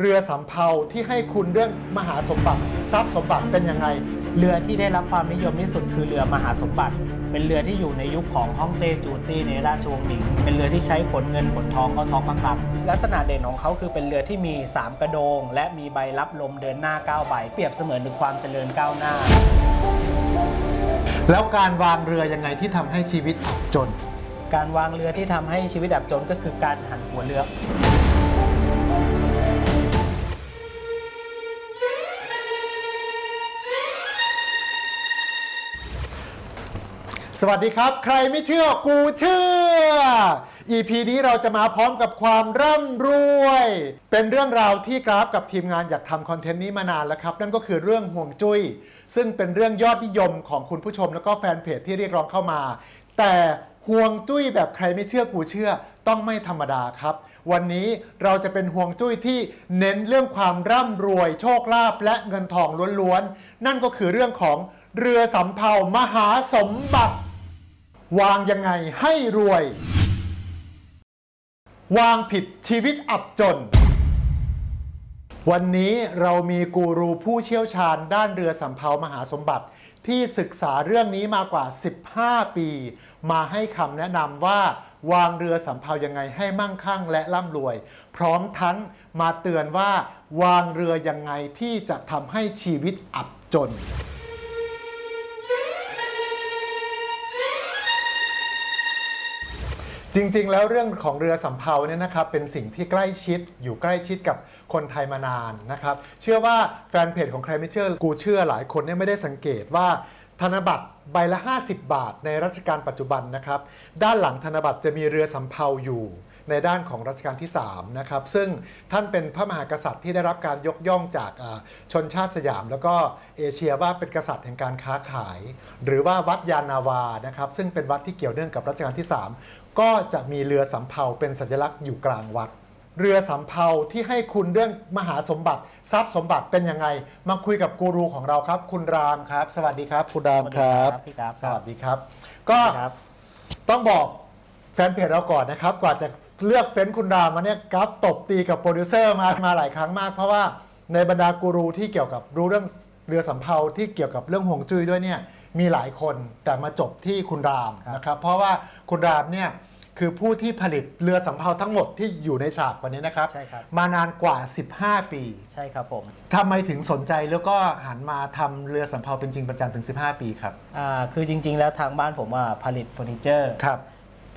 เรือสำเภาที่ให้คุณเรื่องมหาสมบัติทรัพย์สมบัติเป็นยังไง เรือที่ได้รับความนิยมที่สุดคือเรือมหาสมบัติ เป็นเรือที่อยู่ในยุคของฮ่องเต้จูตี้ในราชวงศ์หมิง เป็นเรือที่ใช้ขนเงินขนทองก็ท้องพระคลังลักษณะเด่นของเขาคือเป็นเรือที่มี 3 กระโดง และมีใบรับลมเดินหน้า9ใบเปรียบเสมือนถึงความเจริญก้าวหน้า แล้วการวางเรือยังไงที่ทำให้ชีวิตอับจน การวางเรือที่ทำให้ชีวิตอับจนก็คือการหันหัวเรือ สวัสดีครับ ใครไม่เชื่อกูเชื่อ EP นี้เราจะมาพร้อมกับความร่ำรวย เป็นเรื่องราวที่กราฟกับทีมงานอยากทำคอนเทนต์นี้มานานแล้วครับ นั่นก็คือเรื่องห่วงจุ้ย ซึ่งเป็นเรื่องยอดนิยมของคุณผู้ชมแล้วก็แฟนเพจที่เรียกร้องเข้ามา แต่ห่วงจุ้ยแบบใครไม่เชื่อกูเชื่อ ต้องไม่ธรรมดาครับ วันนี้เราจะเป็นห่วงจุ้ยที่เน้นเรื่องความร่ำรวย โชคลาภและเงินทองล้วนๆ นั่นก็คือเรื่องของ เรือสำเภามหาสมบัติ วางยังไงให้รวย วางผิดชีวิตอับจน วันนี้เรามีกูรูผู้เชี่ยวชาญด้านเรือสำเภามหาสมบัติ ที่ศึกษาเรื่องนี้มากว่า 15 ปี มาให้คำแนะนำว่าวางเรือสำเภายังไงให้มั่งคั่งและร่ำรวย พร้อมทั้งมาเตือนว่าวางเรือยังไงที่จะทำให้ชีวิตอับจน จริงๆ แล้วเรื่องของเรือสำเภาเนี่ยนะครับเป็นสิ่งที่ใกล้ชิดอยู่ใกล้ชิดกับคนไทยมานานนะครับเชื่อว่าแฟนเพจของใครไม่เชื่อกูเชื่อหลายคนเนี่ยไม่ได้สังเกตว่าธนบัตรใบละ 50 บาท ในรัชกาลปัจจุบันนะครับด้านหลังธนบัตรจะมีเรือสำเภาอยู่ ในด้านของรัชกาลที่3นะครับซึ่งท่านเป็นพระมหากษัตริย์ที่ได้รับการยกย่องจากอ่าชนชาติสยาม แล้วก็เอเชียว่าเป็นกษัตริย์แห่งการค้าขาย หรือว่าวัดยานนาวานะครับซึ่งเป็นวัดที่เกี่ยวเนื่องกับรัชกาลที่ 3 ก็จะมีเรือสำเภาเป็นสัญลักษณ์อยู่กลางวัดเรือสำเภาที่ให้คุณเรื่องมหาสมบัติ ทรัพย์สมบัติเป็นยังไง มาคุยกับกูรูของเราครับ คุณรามครับ สวัสดีครับ คุณรามครับ สวัสดีครับพี่กราฟสวัสดีครับก็ครับต้องบอก แฟนเพจเราก่อนนะครับ กว่าจะเลือกเฟ้นคุณรามมาเนี่ยกราฟตบตีกับโปรดิวเซอร์มามาหลายครั้งมาก เพราะว่าในบรรดากูรูที่เกี่ยวกับรู้เรื่องเรือสำเภาที่เกี่ยวกับเรื่องห่วงจุ้ยด้วยเนี่ยมีหลายคนแต่มาจบที่คุณรามครับนะครับ เพราะว่าคุณรามเนี่ยคือผู้ที่ผลิตเรือสำเภาทั้งหมดที่อยู่ในฉากวันนี้นะครับ ใช่ครับ มานานกว่า 15 ปีใช่ครับผมทำไมถึงสนใจแล้วก็หันมาทำเรือสำเภาเป็นจริงประจันถึง 15 ปีครับ อ่าคือจริงๆ แล้วทางบ้านผมว่าผลิตเฟอร์นิเจอร์ ครับ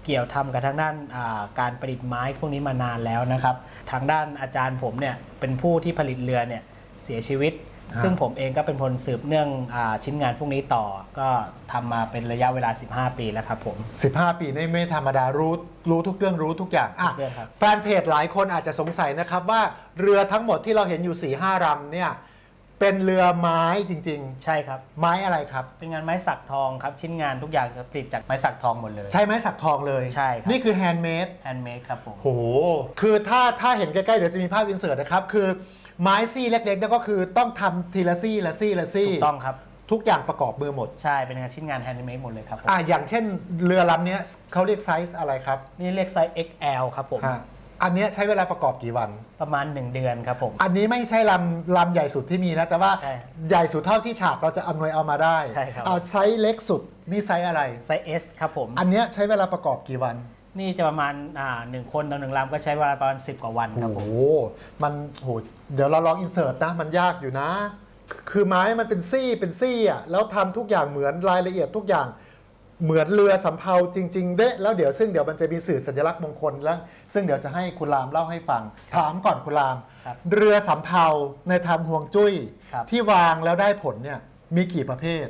เกี่ยวทำกับทางด้านอ่าการประดิษฐ์ไม้พวกนี้มานานแล้วนะครับ ทางด้านอาจารย์ผมเนี่ยเป็นผู้ที่ผลิตเรือเนี่ยเสียชีวิตฮะซึ่งผมเองก็เป็นคนสืบเนื่องอาชิ้นงานพวกนี้ต่อ ก็ทำมาเป็นระยะเวลา 15 ปีแล้วครับผม 15 ปีนี่ไม่ธรรมดารู้รู้ทุกเรื่องรู้ทุกอย่างอะทุกเรื่องครับแฟนเพจหลายคนอาจจะสงสัยนะครับว่าเรือทั้งหมดที่เราเห็นอยู่4ี่ห้ารำเนี่ย เป็นเรือไม้จริง ใช่ครับ ๆ ไม้อะไรครับ เป็นงานไม้สักทองครับ ชิ้นงานทุกอย่างจะผลิตจากไม้สักทองหมดเลย ใช้ไม้สักทองเลย ใช่ครับ นี่คือแฮนด์เมด แฮนด์เมดครับผม โห คือถ้าถ้าเห็นใกล้ๆ เดี๋ยวจะมีภาพอินเสิร์ตนะครับ คือไม้ซี่เล็กๆเนี่ยก็คือต้องทำทีละซี่ละซี่ละซี่ถูกต้องครับ ทุกอย่างประกอบมือหมด ใช่ เป็นงานชิ้นงานแฮนด์เมดหมดเลยครับผม อะอย่างเช่นเรือลำเนี้ยเขาเรียกไซส์อะไรครับ นี่เรียกไซส์ XL ครับผม ฮะ อันเนี้ยใช้เวลาประกอบกี่วัน ประมาณ 1 เดือนครับผม อันนี้ไม่ใช่ลำลำใหญ่สุดที่มีนะ แต่ว่าใช่ใหญ่สุดเท่าที่ฉากเราจะอำนวยเอามาได้ใช่ครับ เอาไซส์เล็กสุดนี่ไซส์อะไร ไซส์ S ครับผม อันเนี้ยใช้เวลาประกอบกี่วันนี่จะประมาณอ่าหนึ่งคนต่อหนึ่งลำก็ใช้เวลาประมาณ 10 กว่าวันครับโอ้ผโหม มันโหเดี๋ยวเราลองอินเสิร์ตนะ มันยากอยู่นะ คือไม้มันเป็นซี่เป็นซี่อะแล้วทำทุกอย่างเหมือนรายละเอียดทุกอย่าง เหมือนเรือสำเภาจริงๆเด้แล้วเดี๋ยวซึ่งเดี๋ยวมันจะมีสื่อสัญลักษณ์มงคลแล้ว ซึ่งเดี๋ยวจะให้คุณรามเล่าให้ฟัง ถามก่อนคุณราม ครับเรือสำเภาในทางห่วงจุ้ย ครับ ที่วางแล้วได้ผลเนี่ยมีกี่ประเภท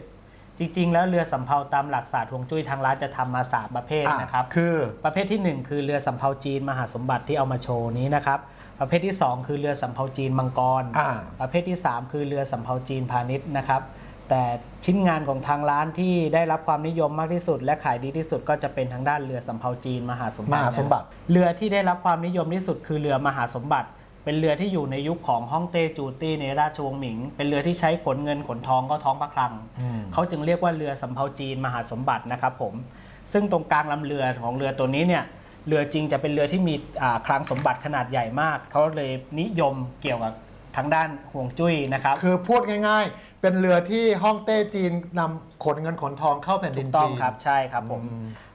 จริง ๆ แล้วเรือสำเภาตามหลักศาสตร์ฮวงจุ้ยทางร้านจะทำมา3ประเภทอะนะครับ คือประเภททีหนึ่1 คือเรือสำเภาจีนมหาสมบัติที่เอามาโชว์นี้นะครับ ประเภทที่ 2 คือเรือสำเภาจีนมังกร อ่า ประเภทที่ 3 คือเรือสำเภาจีนพาณิชย์นะครับ แต่ชิ้นงานของทางร้านที่ได้รับความนิยมมากที่สุด และขายดีที่สุดก็จะเป็นทางด้านเรือสำเภาจีนมหาสมบัมติหาสมบัติ เรือที่ได้รับความนิยมที่สุดคือเรือมหาสมบัติ เป็นเรือที่อยู่ในยุคของฮ่องเต้จูตี้ในราชวงศ์หมิง เป็นเรือที่ใช้ขนเงินขนทองก็ท้องพระคลังอืมเขาจึงเรียกว่าเรือสำเภาจีนมหาสมบัตินะครับผม ซึ่งตรงกลางลำเรือของเรือตัวนี้เนี่ยเรือจริงจะเป็นเรือที่มีอ่าคลังสมบัติขนาดใหญ่มาก เขาเลยนิยมเกี่ยวกับ ทางด้านห่วงจุ้ยนะครับ คือพูดง่ายๆ เป็นเรือที่ฮ่องเต้จีนนำขนเงินขนทองเข้าแผ่นดินต้อจีงน ครับใช่ครับผม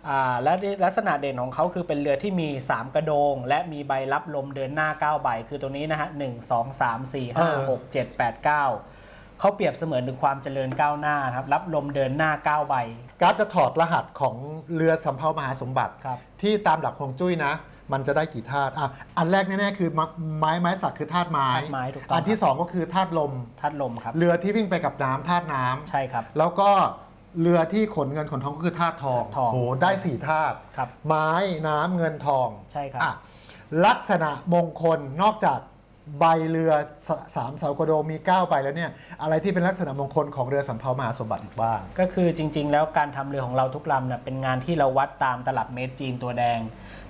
อ่าและลักษณะเด่นของเขาคือเป็นเรือที่มี 3 กระโดง และมีใบรับลมเดินหน้า 9 ใบ คือตรงนี้นะฮะหนึ่งสองสามสี่เอห้าอหกเจ็ดแปดเก้าเขาเปรียบเสมือนถึงความเจริญก้าวหน้าครับรับลมเดินหน้า 9 ใบกราฟจะถอดรหัสของเรือสำเภามหาสมบัติ ครับที่ตามหลักฮวงจุ้ยนะ มันจะได้กี่ธาตุอะอันแรกแน่ๆคือไม้ไม้สักคือธาตุไม้ธาตุไม้ถูกต้องอันที่สองก็คือธาตุลมทัดลมครับเรือที่วิ่งไปกับน้ำธาตุน้ำใช่ครับ แล้วก็เรือที่ขนเงินขนทองก็คือธาตุทองทองโอ้โหได้สี่ธาตุครับ ไม้น้ำเงินทองใช่ครับ อะลักษณะมงคลนอกจากใบเรือสสามเสากระโดงมี9ใบแล้วเนี่ยอะไรที่เป็นลักษณะมงคลของเรือสำเภามหาสมบัติอีกบ้าง ก็คือจริงๆ แล้วการทำเรือของเราทุกลำเนี่ยเป็นงานที่เราวัดตามตลับเมตรจีนตัวแดง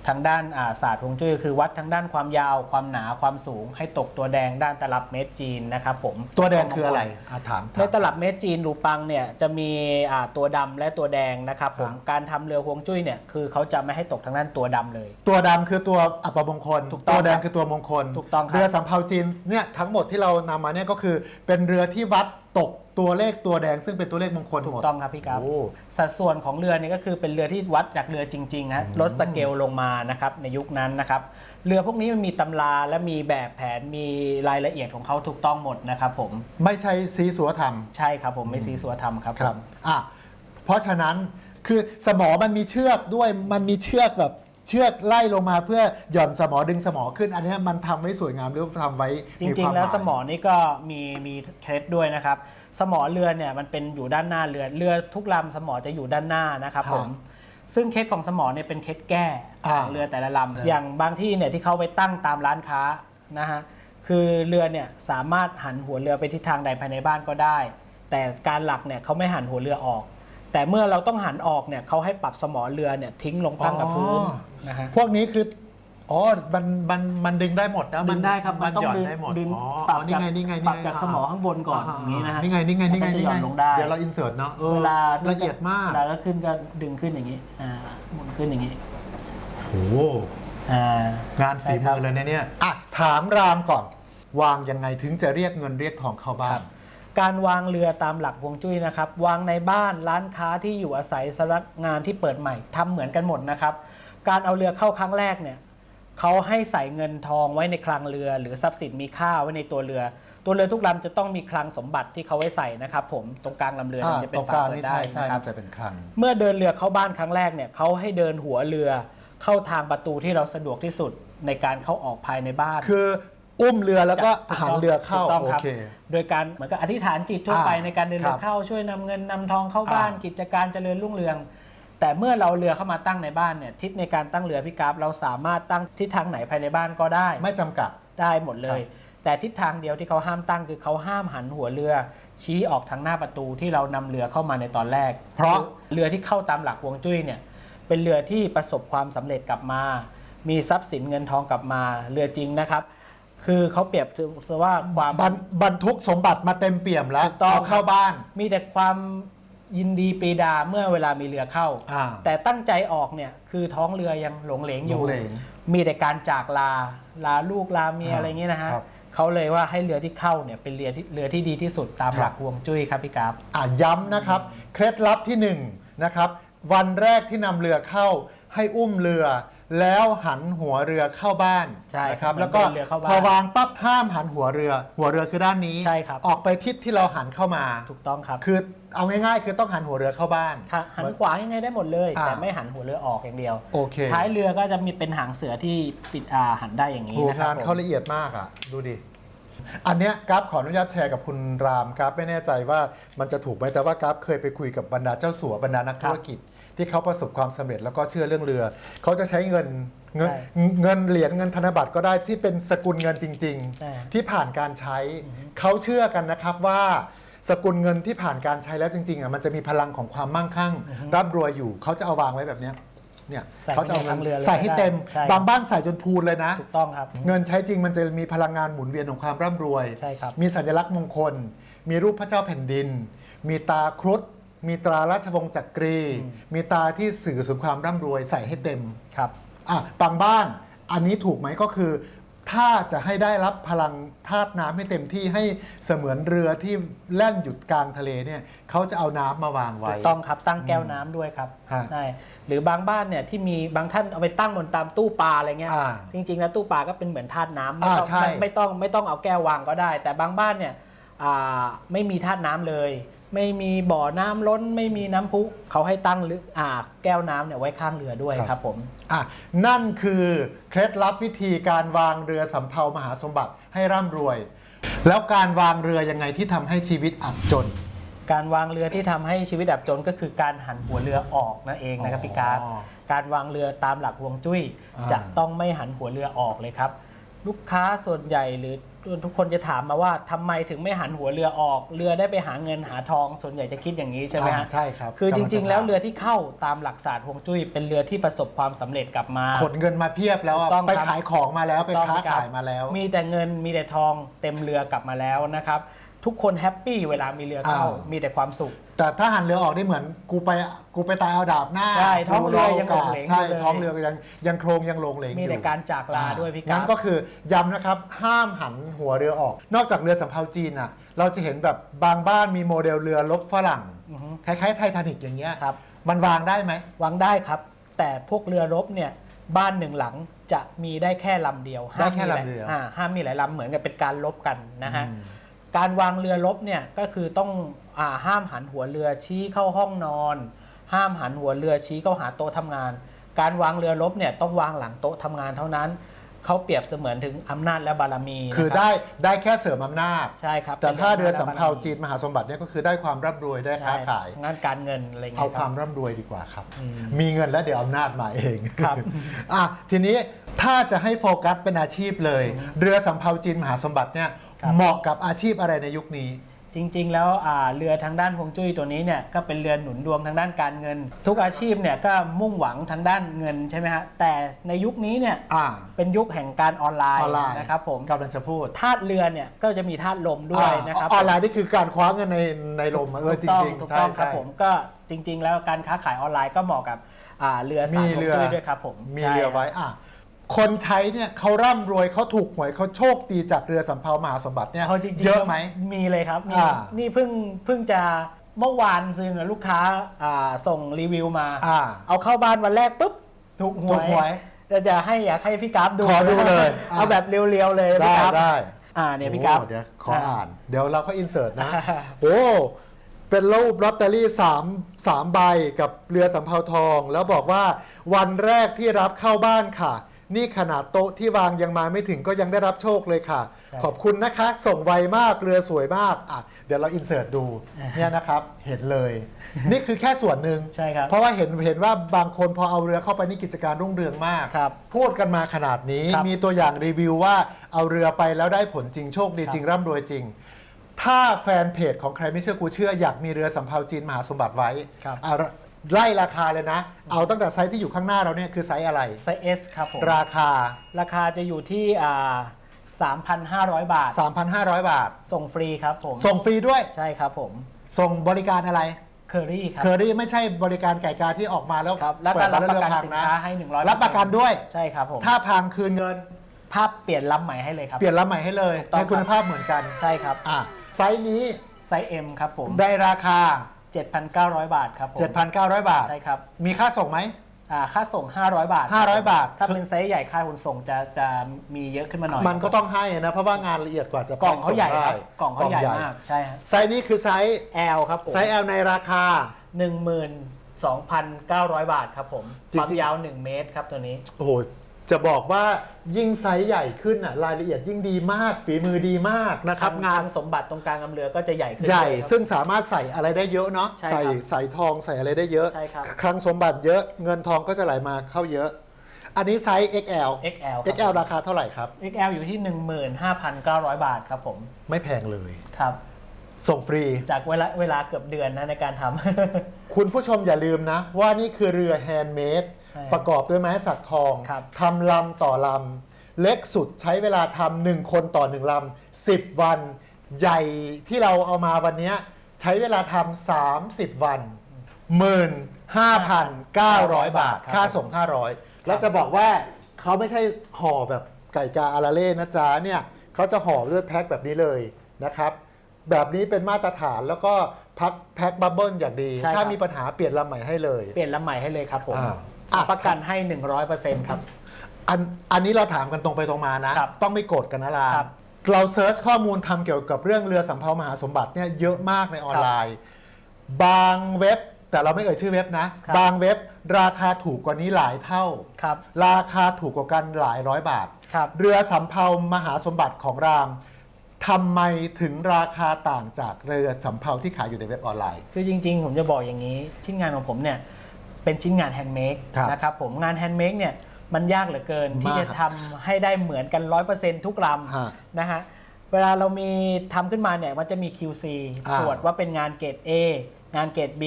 ทางด้านอ่าศาสตร์ฮวงจุ้ยคือวัดทางด้านความยาวความหนาความสูง ให้ตกตัวแดงด้านตลับเมตรจีนนะครับผมตัวแดงคืออะไรอะถามในถามตลับเมตรจีนรูปังเนี่ยจะมีอ่าตัวดำและตัวแดงนะครับผมครับการทำเรือฮวงจุ้ยเนี่ยคือเขาจะไม่ให้ตกทางด้านตัวดำเลย ตัวดำคือตัวอัปมงคลถูกต้องตัวแดงครับคือตัวมงคลถูกต้องครับเรือสำเภาจีนเนี่ยทั้งหมดที่เรานำมาเนี่ยก็คือเป็นเรือที่วัดตก ตัวเลขตัวแดงซึ่งเป็นตัวเลขมงคลถูหมกด ต้องครับพี่ครับโอ้สัดส่วนของเรือเนี่ยก็คือเป็นเรือที่วัดจากเรือจริงๆฮะลดสเกลลงมานะครับในยุคนั้นนะครับเรือพวกนี้มันมีตำราและมีแบบแผนมีรายละเอียดของเขาถูกต้องหมดนะครับผมไม่ใช่ซีสัวธรรม ใช่ครับผมไม่ซีสัวธรรมครับครับผมอะเพราะฉะนั้นคือสมอมันมีเชือกด้วยมันมีเชือกแบบ เชือกไล่ลงมาเพื่อหย่อนสมอดึงสมอขึ้น อันเนี้ยมันทำไว้สวยงามหรือทำไว้จมีริคงวามๆแล้วหายสมอนี่ก็มีมีเคล็ดด้วยนะครับ สมอเรือเนี่ยมันเป็นอยู่ด้านหน้าเรือเรือทุกลำสมอจะอยู่ด้านหน้านะครับผมซึ่งเคล็ดของสมอเนี่ยเป็นเคล็ดแก้ของเรือแต่ละลำอย่างบางที่เนี่ยที่เขาไปตั้งตามร้านค้านะฮะคือเรือเนี่ยสามารถหันหัวเรือไปทิศทางใดภายในบ้านก็ได้ แต่การหลักเนี่ยเขาไม่หันหัวเรือออก แต่เมื่อเราต้องหันออกเนี่ยเขาให้ปรับสมอเรือเนี่ยทิ้งลงตั้งกับพื้นนะฮะ พวกนี้คือ อ๋อ มัน มัน มันดึงได้หมดนะดึงได้ครับมันต้องหย่อนดึงได้หมด ดึงอ๋อปรับอ๋อนี่ไง นี่ไงปนี่รับไงจากสมอข้างบนก่อนอย่างนี้นะฮะนี่ไง นี่ไง นี่ไง แล้วก็นี่จะหย่ไงอนลงได้ เดี๋ยวเราอินเสิร์ตเนาะออเวลาละเอียดมาก เวลาก็ขึ้นก็ดึงขึ้นอย่างนี้ อ่าหมุนขึ้นอย่างนี้ โอ้โห อ่า งานฝีมือเลยนะเนี่ย อะ ถามรามก่อน วางยังไงถึงจะเรียกเงินเรียกทองเข้าบ้าน การวางเรือตามหลักฮวงจุ้ยนะครับ วางในบ้านร้านค้าที่อยู่อาศัยสำนักงานที่เปิดใหม่ทำเหมือนกันหมดนะครับ การเอาเรือเข้าครั้งแรกเนี่ยเขาให้ใส่เงินทองไว้ในคลังเรือ หรือทรัพย์สินมีค่าไว้ในตัวเรือ ตัวเรือทุกลำจะต้องมีคลังสมบัติที่เขาไว้ใส่นะครับ ผมตรงกลางลำเรืออ่ามันจะเป็ตนรงฝากลางเปิดนี่ได้ใช่ใช่นะครัมับนจะเป็นคลัง เมื่อเดินเรือเข้าบ้านครั้งแรกเนี่ยเขาให้เดินหัวเรือเข้าทางประตูที่เราสะดวกที่สุดในการเข้าออกภายในบ้าน คือ อุ้มเรือแล้วก็ถูหันเรือเข้าถูกต้องโอครับเค โดยการเหมือนกับอธิษฐานจิตทั่วไปอ่าในการเดินเรืครัอบเข้าช่วยนำเงินนำทองเข้าบ้านอ่ากิจการเจริญรุ่งเรือง แต่เมื่อเราเรือเข้ามาตั้งในบ้านเนี่ยทิศในการตั้งเรือพี่กราฟเราสามารถตั้งทิศทางไหนภายในบ้านก็ได้ ไม่จำกัด ได้หมดเลย แต่ทิศทางเดียวที่เขาห้ามตั้งคือเขาห้ามหันหัวเรือ ชี้ออกทางหน้าประตูที่เรานำเรือเข้ามาในตอนแรกเพราะ เรือที่เข้าตามหลักฮวงจุ้ยเนี่ยเป็นเรือที่ประสบความสำเร็จกลับมา มีทรัพย์สินเงินทองกลับมาเรือจริงนะครับ คือเขาเปรียบถือว่าความบรรบรรทุกสมบัติมาเต็มเปี่ยมแล้วถูกต้องเอาเข้าบ้าน มีแต่ความยินดีปรีดาเมื่อเวลามีเรือเข้า อ่า แต่ตั้งใจออกเนี่ยคือท้องเรือยังหลงเหลงอยู่ หลงเหลงมีแต่การจากลาลาลูกลาเมียครับอะไรเงี้ยนะฮะครับ เขาเลยว่าให้เรือที่เข้าเนี่ยเป็นเรือที่เรือที่ดีที่สุดตามครับหลักฮวงจุ้ยครับพี่กราฟ อะย้ำนะครับเคล็ดลับที่หนึ่งนะครับ วันแรกที่นำเรือเข้าให้อุ้มเรือ แล้วหันหัวเรือเข้าบ้านใช่นะครับเหมือนแล้วก็เดินเรือเข้าบ้านพอวางปั๊บห้ามหันหัวเรือ หัวเรือคือด้านนี้ ใช่ครับ ออกไปทิศที่เราหันเข้ามาถูกต้องครับคือเอาง่ายๆ คือต้องหันหัวเรือเข้าบ้านค่ะหันขวายังไงได้หมดเลย อ่า แต่ไม่หันหัวเรือออกอย่างเดียว โอเคท้ายเรือก็จะมีเป็นหางเสือที่ปิดอ่าหันได้อย่างนี้โหนะครังาบนผมเขาละเอียดมากอะ ดูดิ อันเนี้ยกราฟขออนุญาตแชร์กับคุณรามกราฟไม่แน่ใจว่ามันจะถูกไหมแต่ว่ากราฟเคยไปคุยกับบรรดาเจ้าสัวบรรดานักธุรกิจ ที่เขาประสบความสำเร็จแล้วก็เชื่อเรื่องเรือ เขาจะใช้เงินเงินใช่เงินเหรียญเงินธนบัตรก็ได้ที่เป็นสกุลเงินจริง ใช่ ๆ ที่ผ่านการใช้ เขาเชื่อกันนะครับว่า สกุลเงินที่ผ่านการใช้แล้วจริงๆอะมันจะมีพลังของความมั่งคั่งร่ำรวยอยู่เขาจะเอาวางไว้แบบเนี้ยเนี่ยใส่เขาจะเอาไว้ในทั้งเรือเลยใส่ให้เต็ม ใช่ บางบ้านใส่จนพูนเลยนะ ถูกต้องครับ เงินใช้จริงมันจะมีพลังงานหมุนเวียนของความร่ำรวย ใช่ครับมีสัญลักษณ์มงคล มีรูปพระเจ้าแผ่นดิน มีตาครุฑ มีตราราชวงศ์จักรี มีตาที่สื่อถึงความร่ำรวยใส่ให้เต็มครับอะบางบ้านอันนี้ถูกไหมก็คือ ถ้าจะให้ได้รับพลังธาตุน้ำให้เต็มที่ให้เสมือนเรือที่แล่นอยู่กลางทะเลเนี่ยเขาจะเอาน้ำมาวางถูไว้กต้องครับตั้งแก้วน้ำด้วยครับฮะใช่หรือบางบ้านเนี่ยที่มีบางท่านเอาไปตั้งบนตามตู้ปลาอะไรเงี้ยอ่าจริงๆแล้วตู้ปลาก็เป็นเหมือนธาตุน้ำไม่อ่าต้องใช่ไม่ไม่ต้องไม่ต้องเอาแก้ววางก็ได้ แต่บางบ้านเนี่ยอ่าไม่มีธาตุน้ำเลย ไม่มีบ่อน้ำล้น ไม่มีน้ำพุเขาให้ตั้งลึกอ่าแก้วน้ำเนี่ยไว้ข้างเรือด้วยครับผมอะนั่นคือเคล็ดลับวิธีการวางเรือสำเภามหาสมบัติให้ร่ำรวย แล้วการวางเรือยังไงที่ทำให้ชีวิตอับจน การวางเรือที่ทำให้ชีวิตอับจนก็คือการหันหัวเรือออกนั่นเองนะครับอ๋อพี่การดการวางเรือตามหลักฮวงจุ้ย อ่า จะต้องไม่หันหัวเรือออกเลยครับ ลูกค้าส่วนใหญ่หรือ ทุกคนจะถามมาว่าทำไมถึงไม่หันหัวเรือออก เรือได้ไปหาเงินหาทอง ส่วนใหญ่จะคิดอย่างนี้ใช่ไหมฮะอ่าใช่ครับคือจกำลัริงจะๆแล้วถามเรือที่เข้าตามหลักศาสตร์ฮวงจุ้ยเป็นเรือที่ประสบความสำเร็จกลับมาขนเงินมาเพียบแล้วอะถูกต้องไปครับขายของมาแล้วไปต้องค้าครับขายมาแล้ว มีแต่เงินมีแต่ทองเต็มเรือกลับมาแล้วนะครับ ทุกคนแฮปปี้เวลามีเรือเข้า อ่ามี มีแต่ความสุข แต่ถ้าหันเรือออกนี่เหมือนกูไปกูไปตายเอาดาบหน้าใช่ท้องเรือกูยังหลงเหลงใช่อยู่เลยท้องเรือก็ยังยังโครงยังหลงเหลงมีอยู่ แต่การจากลาด้วยพี่งั้กานรก็คือย้ำนะครับห้ามหันหัวเรือออก นอกจากเรือสำเภาจีนอะเราจะเห็นแบบบางบ้านมีโมเดลเรือลบฝรั่ง อือฮึคล้ายๆไททานิกอย่างเงี้ยครับ มันวางได้ไหม วางได้ครับ แต่พวกเรือรบเนี่ยบ้านหนึ่งหลังจะมีได้แค่ลำเดียวได้แค่ห้ามมีหายลำเดียวอ่าห้ามมีหลายลำเหมือนกับเป็นการลบกันนะฮะอืม การวางเรือรบเนี่ยก็คือต้องอาห้ามหันหัวเรือชี้เข้าห้องนอน ห้ามหันหัวเรือชี้เข้าหาโต๊ะทำงาน การวางเรือรบเนี่ยต้องวางหลังโต๊ะทำงานเท่านั้นเขาเปรียบเสมือนถึงอำนาจและบารมีนะคือรับได้ได้แค่เสริมอำนาจใช่ครับแต่ถ้าเรือสำป็นเภาอำจและบรมีจีนมหาสมบัติเนี่ยก็คือได้ความร่ำรวยได้ค้าใช่ขายงานการเงินอะไรอย่างเอาเงี้ยคครัวาบมร่ำรวยดีกว่าครับอืมมีเงินแล้วเดี๋ยวอำนาจมาเองครับอะทีนี้ถ้าจะให้โฟกัสเป็นอาชีพเลย เรือสำเภาจีนมหาสมบัติเนี่ย ครับ เหมาะกับอาชีพอะไรในยุคนี้ จริงๆ แล้วอ่าเรือทางด้านฮวงจุ้ยตัวนี้เนี่ยก็เป็นเรือหนุนดวงทางด้านการเงิน ทุกอาชีพเนี่ยก็มุ่งหวังทางด้านเงินใช่ไหมฮะแต่ในยุคนี้เนี่ยอ่า เป็นยุคแห่งการออนไลอน์อนไลน์นะครับผมกำลังจะพูดธาตุเรือเนี่ยก็จะมีธาตุลมด้วยนะครับ ออนไลน์นี่คือการคว้าเงินในในลมอะเออจถูกต้องริง ถูๆ กใช่ต้องครับใช่ ผมก็จริง ๆ แล้วการค้าขายออนไลน์ก็เหมาะกับอ่าเรือสายมีฮวงเรือ จุ้ยด้วยครับผมมีใช่เรือไว้อะ คนใช้เนี่ยเขาร่ำรวยเขาถูกหวยเขาโชคดีจากเรือสำเภามหาสมบัติเนี่ยเอาจริงๆเยอะไหม มีเลยครับมีอ่านี่เพิ่งเพิ่งจะเมื่อวานซื้อลูกค้าอ่าส่งรีวิวมา อ่าเอาเข้าบ้านวันแรกปุ๊บถูกหถูวกยหวยจะจะให้อยากให้พี่กราฟดูขอดูเลยเอาแบบเรียวๆเลยได้พี่กราฟได้อ่าเนี่ยพี่กราฟ โอ้เดี๋ยวขออ่าน เดี๋ยวเราก็อินเสิร์ตนะอ่าโอ้ เป็นรูปลอตเตอรี่3 3ใบกับเรือสำเภาทอง แล้วบอกว่าวันแรกที่รับเข้าบ้านค่ะ นี่ขนาดโต๊ะที่วางยังมาไม่ถึงก็ยังได้รับโชคเลยค่ะ ขอบคุณนะคะ ส่งไวมากเรือสวยมากอะเดี๋ยวเราอินเสิร์ตดูเนี่ยนะครับเห็นเลย นี่คือแค่ส่วนหนึ่งใช่ครับเพราะว่าเห็นเห็นว่าบางคนพอเอาเรือเข้าไปนี่กิจการรุ่งเรืองมากครับพูดกันมาขนาดนี้ครับมีตัวอย่างรีวิวว่าเอาเรือไปแล้วได้ผลจริงโชคดีครับจริงร่ำรวยจริงถ้าแฟนเพจของใครไม่เชื่อกูเชื่ออยากมีเรือสำเภาจีนมหาสมบัติไว้ครับอะ ไล่ราคาเลยนะ เอาตั้งแต่ไซส์ที่อยู่ข้างหน้าเราเนี่ยคือไซส์อะไร ไซส์ S ครับผม ราคา ราคาจะอยู่ที่อ่า3,500 บาท 3,500 บาท ส่งฟรีครับผม ส่งฟรีด้วย ใช่ครับผม ส่งบริการอะไรเคอรี่ครับ เคอรี่ไม่ใช่บริการไก่กาที่ออกมาแล้วครับแล้วเปิก็ดรัมาบแล้วประเรือกันพังสินนะค้าให้100รับประกันด้วย ใช่ครับผม ถ้าพังคืนเงิน ภาพเปลี่ยนลำใหม่ให้เลยครับ เปลี่ยนลำใหม่ให้เลยต้องให้คุณภาพเหมือนกัน ใช่ครับ อะไซส์นี้ ไซส์ M ครับผม ได้ราคา 7,900 บาทครับผม7,900 บาท ใช่ครับมีค่าส่งไหม อ่าค่าส่ง 500 บาท500บาท ถ้าเป็นไซส์ใหญ่ค่าขนส่งจะจะมีเยอะขึ้นมาหน่อยมันก็ต้องให้นะเพราะว่างานละเอียดกว่าจะกล่องเขาใหญ่แพ็ครับส่ได้กล่องเขาใหญ่มากใช่ฮะไซส์นี้คือไซส์ L ครับผม ไซส์ L ในราคา 12,900 บาทครับผมจริงๆความยาว 1 เมตรครับตัวนี้ โอ้โห จะบอกว่ายิ่งไซส์ใหญ่ขึ้นอะรายละเอียดยิ่งดีมาก ฝีมือดีมากนะครับงางานนสมบัติตรงกลางลำเรือก็จะใหญ่ขึ้นใหญ่ด้วยครับ ซึ่งสามารถใส่อะไรได้เยอะเนาะใช่ครับใส่ใส่ทองใส่อะไรได้เยอะ ใช่ครับ คลังสมบัติเยอะเงินทองก็จะไหลมาเข้าเยอะ อันนี้ไซส์ XL XL ครับ XL ราคาเท่าไหร่ครับ XL อยู่ที่ 15,900 บาทครับผมไม่แพงเลย ครับ ส่งฟรี จากเวลาเวลาเกือบเดือนนะในการทำ คุณผู้ชมอย่าลืมนะ ว่านี่คือเรือแฮนด์เมดใช่ ประกอบด้วยไม้สักทองครับทำลำต่อลำ เล็กสุดใช้เวลาทำหนึ่งคนต่อหนึ่งลำสิบวัน ใหญ่ที่เราเอามาวันเนี้ยใช้เวลาทำสามสิบวันหมื่นห้าพันเก้าร้อยบาท ค่าส่งห้าร้อยแล้วจะบอกว่าเขาไม่ใช่ห่อแบบไก่กาอาราเล่นะจ๊ะเนี่ยเขาจะห่อเลือดแพ็คแบบนี้เลยนะครับแบบนี้เป็นมาตรฐานแล้วก็พักแพ็คบับเบิลอย่างดีใช่ครับถ้ามีปัญหาเปลี่ยนลำใหม่ให้เลย เปลี่ยนลำใหม่ให้เลยครับผม อ่าอะ ประกันให้ 100%ครับ อันอันนี้เราถามกันตรงไปตรงมานะ ครับต้องไม่โกรธกันนะลาครับเราเซิร์ชข้อมูลทำเกี่ยวกับเรื่องเรือสำเภามหาสมบัติเนี่ยเยอะมากในออนไลน์ บางเว็บแต่เราไม่เอ่ยชื่อเว็บนะ ครับ บางเว็บราคาถูกกว่านี้หลายเท่า ครับ ราคาถูกกว่ากันหลายร้อยบาท ครับ เรือสำเภามหาสมบัติของรามทำไมถึงราคาต่างจากเรือสำเภาที่ขายอยู่ในเว็บออนไลน์ คือจริงๆ ผมจะบอกอย่างนี้ ชิ้นงานของผมเนี่ย เป็นชิ้นงานแฮนด์เมดครับนะครับผมงานแฮนด์เมดเนี่ยมันยากเหลือเกิน ที่มากจะทำให้ได้เหมือนกัน 100%ทุกลฮะำนะฮะเวลาเรามีทำขึ้นมาเนี่ยมันจะมี QC อ่า ตรวจว่าเป็นงานเกรด A งานเกรด B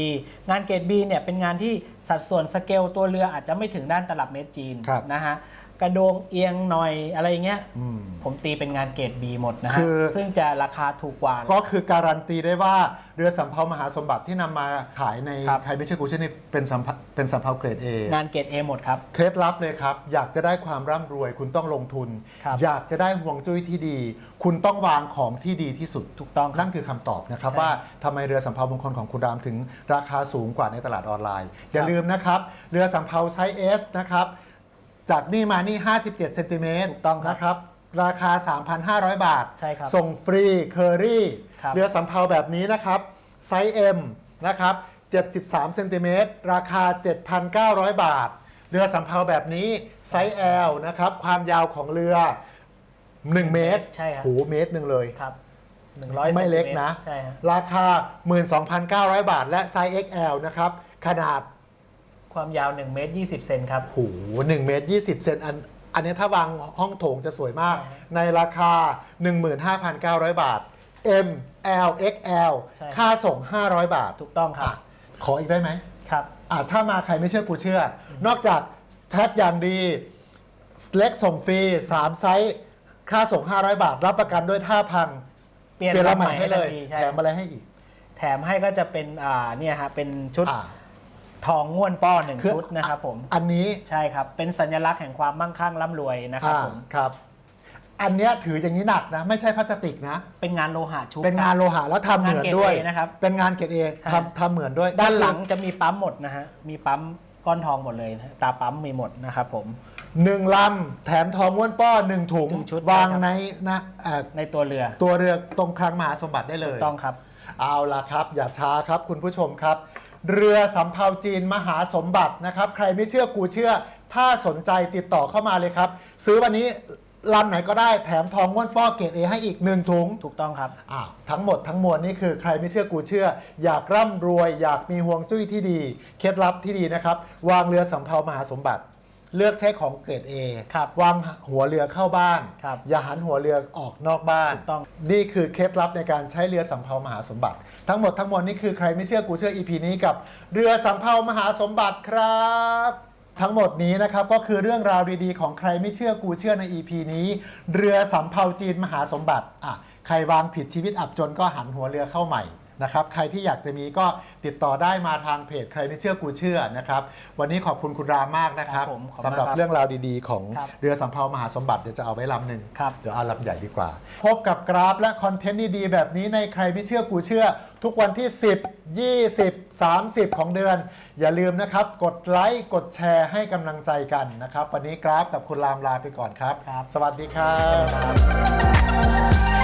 งานเกรด B เนี่ยเป็นงานที่สัดส่วนสเกลตัวเรืออาจจะไม่ถึงด้านตลับเมตรจีนครับ นะฮะ กระโดงเอียงหน่อยอะไรอย่างเงี้ยอืม ผมตีเป็นงานเกรด B หมดนะคืฮะอซึ่งจะราคาถูกกว่า ก็คือการันตีได้ว่าเรือสำเภามหาสมบัติที่นำมาขายในครับ ไทยไม่ใช่กูเช่นนี่เป็นสำเภาเป็นสำเภาเกรด A งานเกรด A หมดครับ เคล็ดลับเลยครับ อยากจะได้ความร่ำรวย คุณต้องลงทุน ครับ อยากจะได้ห่วงจุ้ยที่ดี คุณต้องวางของที่ดีที่สุด ถูกต้องครับ นั่นคือคำตอบนะครับ ใช่ว่าทำไมเรือสำเภามงคลของคุณรามถึงราคาสูงกว่าในตลาดออนไลน์ อย่าลืมนะครับ เรือสำเภาไซส์ S นะครับ จากนี่มานี่ 57เซนติเมตรถูกต้องครับนะครับ ราคา 3,500 บาท ใช่ครับส่งฟรีเคอรี่ครับ เรือสำเภาแบบนี้นะครับ ไซส์ M นะครับ 73เซนติเมตรราคา 7,900 บาท เรือสำเภาแบบนี้ไซส์ L นะครับ ความยาวของเรือ 1 เมตรใช่ครับ โหเมตรหนึ่งเลย ครับ100ไม่เล็กนะใช่ฮะ ราคา 12,900 บาท และไซส์ XL นะครับ ขนาด ความยาว1เมตร20 เซนครับโห1เมตร20เซนอันอันนี้ถ้าวางห้องโถงจะสวยมากใช่ในราคา 15,900 บาท M L XL ใช่ ค่าส่ง 500 บาท ถูกต้องครับอะขออีกได้ไหมครับ อะถ้ามาใครไม่เชื่อกูเชื่อ นอกจากแท็กอย่างดี เล็กส่งฟรี 3 ไซส์ ค่าส่ง 500 บาท รับประกันด้วยท่าพังเปลี่ยนเปลี่ยนลำลำใหใหม่ม่ให้ให้เลยทันทีใช่แถมอะไรให้อีก แถมให้ก็จะเป็นอ่าเนี่ยฮะเป็นชุดอ่า ทองง่วนป้อหนึ่งคือชุดนะครับผมอันนี้ใช่ครับ เป็นสัญลักษณ์แห่งความมั่งคั่งร่ำรวยนะครับอ่าผมครับ อันเนี้ยถืออย่างนี้หนักนะ ไม่ใช่พลาสติกนะ เป็นงานโลหะชุบเป็นงานโลหะแล้วทำเหมือนด้วยงานเกรด A นะครับเป็นงานเกรดเอใช่ทำทำเหมือนด้วย ด้านหลังจะมีปั๊มหมดนะฮะมีปั๊มก้อนทองหมดเลยนะตาปั๊มมีหมดนะครับผมหนึ่งลำแถมทองม้วนป้อหนึ่งถุงหนึ่งชุดวางใช่ครับในนะเอ่อในตัวเรือ ตัวเรือตรงคลังมหาสมบัติได้เลยต้องครับ เอาล่ะครับ อย่าช้าครับคุณผู้ชมครับ เรือสำเภาจีนมหาสมบัตินะครับ ใครไม่เชื่อกูเชื่อ ถ้าสนใจติดต่อเข้ามาเลยครับ ซื้อวันนี้ลำไหนก็ได้แถมทองม้วนป้อเกรดเอให้อีกหนึ่งถุง ถูกต้องครับอ้าวทั้งหมดทั้งมวลนี่คือใครไม่เชื่อกูเชื่อ อยากร่ำรวย อยากมีห่วงจุ้ยที่ดี เคล็ดลับที่ดีนะครับ วางเรือสำเภามหาสมบัติ เลือกใช้ของเกรด A ครับวางหัวเรือเข้าบ้าน ครับอย่าหันหัวเรือออกนอกบ้าน ถูกต้อง นี่คือเคล็ดลับในการใช้เรือสำเภามหาสมบัติ ทั้งหมดทั้งมวลนี่คือใครไม่เชื่อกูเชื่อ EP นี้กับเรือสำเภามหาสมบัติครับ ทั้งหมดนี้นะครับก็คือเรื่องราวดีๆ ของใครไม่เชื่อกูเชื่อใน EP นี้ เรือสำเภาจีนมหาสมบัติอะใครวางผิดชีวิตอับจนก็หันหัวเรือเข้าใหม่ นะครับใครที่อยากจะมีก็ติดต่อได้มาทางเพจใครไม่เชื่อกูเชื่อนะครับวันนี้ขอบคุณคุณรามมากนะครับครับผมขอบคุณสำหรับครับเรื่องราวดีๆ ของครับเรือสำเภามหาสมบัติเดี๋ยวจะเอาไว้ลำหนึ่งครับ เดี๋ยวเอาลำใหญ่ดีกว่า พบกับกราฟและคอนเทนต์ดีๆแบบนี้ในใครไม่เชื่อกูเชื่อ ทุกวันที่ 10 20 30 ของเดือน อย่าลืมนะครับ กดไลค์กดแชร์ให้กำลังใจกันนะครับ วันนี้กราฟกับคุณรามลาไปก่อนครับ ครับ สวัสดีครับครับ